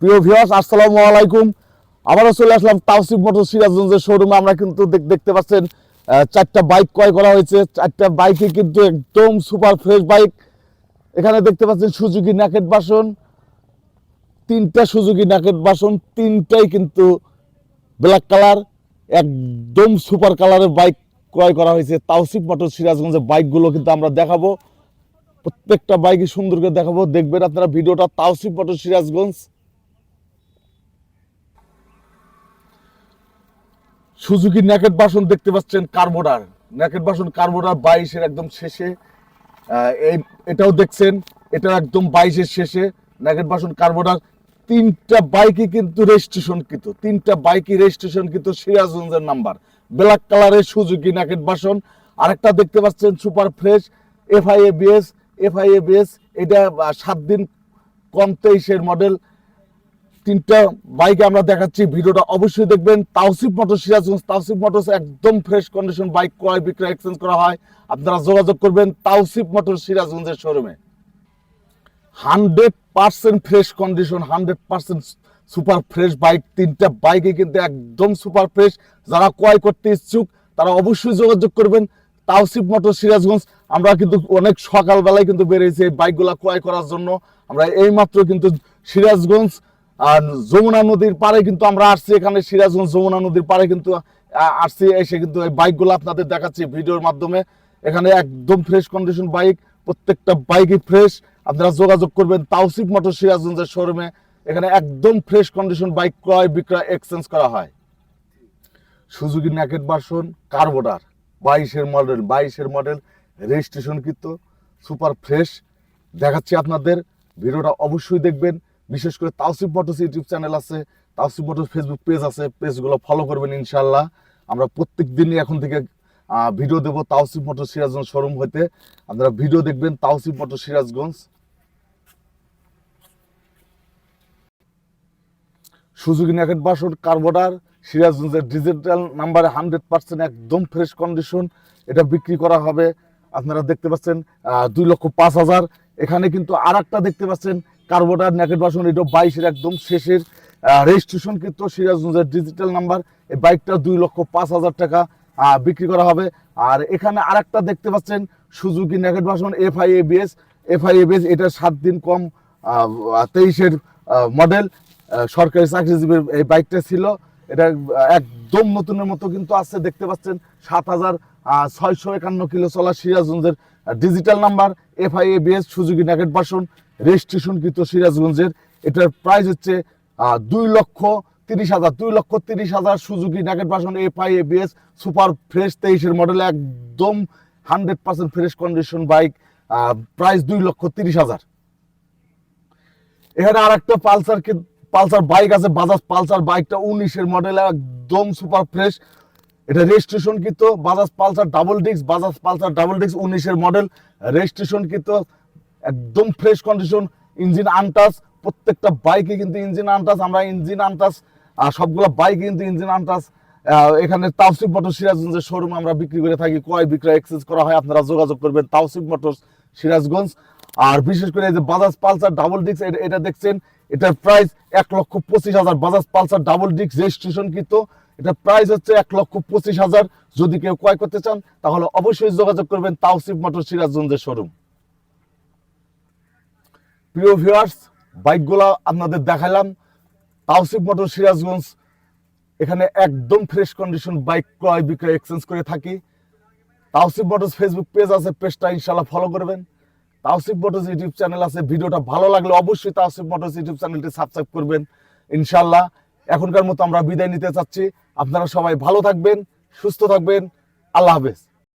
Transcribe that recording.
প্রিয় ভিউয়ার্স, আসসালামু আলাইকুম। আবারও চলে আসলাম তাওসিফ মোটর সিরাজগঞ্জের শোরুমে আমরা কিন্তু দেখ- দেখতে পাচ্ছেন চারটা বাইক ক্রয় করা হয়েছে। চারটা বাইকে কিন্তু একদম সুপার ফ্রেশ বাইক এখানে দেখতে পাচ্ছেন সুজুকি নাকেট বাসন তিনটা সুজুকি নাকেট বাসন তিনটাই কিন্তু ব্ল্যাক কালার একদম সুপার কালারের বাইক ক্রয় করা হয়েছে। তাওসিফ মোটর সিরাজগঞ্জের বাইকগুলো কিন্তু আমরা দেখাবো। প্রত্যেকটা বাইকই সুন্দর করে দেখাবো। দেখবেন আপনারা ভিডিওটা Tawsif motor Sirajganj Suzuki naked version দেখতে পাচ্ছেন কার্বোডার। ন্যাকেট বাসন কার্বোডার বাইশের একদম শেষে। এই এটাও দেখছেন, এটা একদম বাইশের শেষে। ন্যাকেট বাসন কার্বোডার, তিনটা বাইকই কিন্তু রেজিস্ট্রেশন কৃত তিনটা বাইকই রেজিস্ট্রেশন কিন্তু সিরাজগঞ্জের নাম্বার। ব্ল্যাক কালারের সুজুকি ন্যাকেট বাসন। আরেকটা দেখতে পাচ্ছেন সুপার ফ্রেশ এফআইএবিএস এফআইএবিএস এটা সাত দিন কম তেইশের মডেল তিনটা বাইক আমরা দেখাচ্ছি। ভিডিওটা অবশ্যই দেখবেন। তাওসিফ মোটর সিরাজগঞ্জ। তাওসিফ মোটরস একদম ফ্রেশ কন্ডিশন বাইক ক্রয় বিক্রয় এক্সচেঞ্জ করা হয়। আপনারা যোগাযোগ করবেন তাওসিফ মোটর সিরাজগঞ্জের শোরুমে hundred percent fresh condition hundred percent super fresh bike. তিনটা বাইকে কিন্তু একদম সুপার ফ্রেশ যারা ক্রয় করতে ইচ্ছুক, তারা অবশ্যই যোগাযোগ করবেন তাওসিফ মোটর সিরাজগঞ্জ। আমরা কিন্তু অনেক সকালবেলায় কিন্তু বেরিয়েছি এই বাইকগুলো ক্রয় করার জন্য। আমরা এইমাত্র কিন্তু সিরাজগঞ্জ আর যমুনা নদীর পাড়ে কিন্তু আমরা আসছি, এখানে সিরাজগঞ্জ যমুনা নদীর পাড়ে কিন্তু আসছি, এসে কিন্তু এই বাইকগুলো আপনাদের দেখাচ্ছি ভিডিওর মাধ্যমে। এখানে একদম ফ্রেশ কন্ডিশন বাইক প্রত্যেকটা বাইকই ফ্রেশ আপনারা যোগাযোগ করবেন তাওসিফ মোটর সিরাজগঞ্জের শোরুমে। এখানে একদম ফ্রেশ কন্ডিশন বাইক ক্রয় বিক্রয় এক্সচেঞ্জ করা হয়। সুজুকি ন্যাকেট বাসন কার্বোডার বাইশের মডেল বাইশের মডেল রেজিস্ট্রেশন কিন্তু সুপার ফ্রেশ দেখাচ্ছি আপনাদের, ভিডিওটা অবশ্যই দেখবেন। বিশেষ করে তাওসিফ মোটরস ইউটিউব চ্যানেল আছে, তাওসিফ মোটরস ফেসবুক পেজ আছে পেজগুলো ফলো করবেন ইনশাল্লাহ আমরা প্রত্যেক দিনই এখন থেকে ভিডিও দেবো তাওসিফ মোটর সিরাজগঞ্জ শোরুম হতে আপনারা ভিডিও দেখবেন Tawsif motor Sirajganj. Suzuki naked version কার্বোডার সিরাজগঞ্জের ডিজিটাল নাম্বারে হান্ড্রেড পার্সেন্ট একদম ফ্রেশ কন্ডিশন এটা বিক্রি করা হবে, আপনারা দেখতে পাচ্ছেন দুই লক্ষ পাঁচ হাজার। এখানে কিন্তু আর দেখতে পাচ্ছেন কার্বোটার ন্যাকেট বাসন, এটা বাইশের একদম শেষের রেজিস্ট্রেশন কিন্তু সিরাজগঞ্জের ডিজিটাল নাম্বার এই বাইকটা দুই লক্ষ পাঁচ হাজার টাকা বিক্রি করা হবে। আর এখানে আর দেখতে পাচ্ছেন, সুজুকি ন্যাকেট বাসন এফআইএবিএস এফআইএবিএস এটা সাত দিন কম তেইশের মডেল সরকারি চাকরিজীবীর এই বাইকটা ছিল। এটা একদম নতুনের মতো কিন্তু আছে, দেখতে পাচ্ছেন, সাত হাজার ছয়শো একান্ন কিলো চলা সিরাজগঞ্জের digital number FI ABS Suzuki naked version registration কিন্তু সিরাজগঞ্জের। এটার প্রাইস হচ্ছে দুই লক্ষ তিরিশ হাজার, দুই লক্ষ তিরিশ হাজার Suzuki naked version FI ABS super fresh তেইশের মডেল একদম hundred percent fresh condition bike price দুই লক্ষ তিরিশ হাজার। এখানে আর একটা পালসার পালসার বাইক আছে বাজাজ পালসার বাইকটা উনিশের মডেল একদম সুপার ফ্রেশ। এটা রেজিস্ট্রেশন কিন্তু Bajaj Pulsar double disc, Bajaj Pulsar double disc উনিশের মডেল রেজিস্ট্রেশন কিন্তু একদম ফ্রেশ কন্ডিশন, ইঞ্জিন আনটাস প্রত্যেকটা বাইকে কিন্তু ইঞ্জিন আনটাস আমরা ইঞ্জিন আনটাস সবগুলো বাইক কিন্তু ইঞ্জিন আনটাস এখানে তাওসিফ মোটর সিরাজগঞ্জের শোরুম আমরা বিক্রি করে থাকি, ক্রয় বিক্রয় এক্সচেঞ্জ করা হয়, আপনারা যোগাযোগ করবেন, তাওসিফ মোটর সিরাজগঞ্জ। আর বিশেষ করে এই যে বাজাজ পালসার ডাবল ডিস্ক এটা দেখছেন, এটার প্রাইস এক লক্ষ পঁচিশ হাজার। Bajaj Pulsar double disc registration কিন্তু এটা প্রাইস হচ্ছে এক লক্ষ পঁচিশ হাজার। যদি কেউ ক্রয় করতে চান, তাহলে অবশ্যই যোগাযোগ করবেন তাওসিফ মোটর সিরাজগঞ্জের শোরুম প্রিয় ভিউয়ার্স বাইকগুলো আপনাদের দেখালাম তাওসিফ মোটর সিরাজগঞ্জ, এখানে একদম ফ্রেশ কন্ডিশন বাইক ক্রয় বিক্রয় এক্সচেঞ্জ করে থাকি। তাওসিফ মোটরস ফেসবুক পেজ আছে পেজটা ইনশাল্লাহ ফলো করবেন। তাওসিফ মোটরস ইউটিউব চ্যানেল আছে, ভিডিওটা ভালো লাগলে অবশ্যই তাওসিফ মোটরস ইউটিউব চ্যানেলটি সাবস্ক্রাইব করবেন ইনশাল্লাহ এখনকার মতো আমরা বিদায় নিতে চাচ্ছি। আপনারা সবাই ভালো থাকবেন, সুস্থ থাকবেন। আল্লাহ হাফেজ।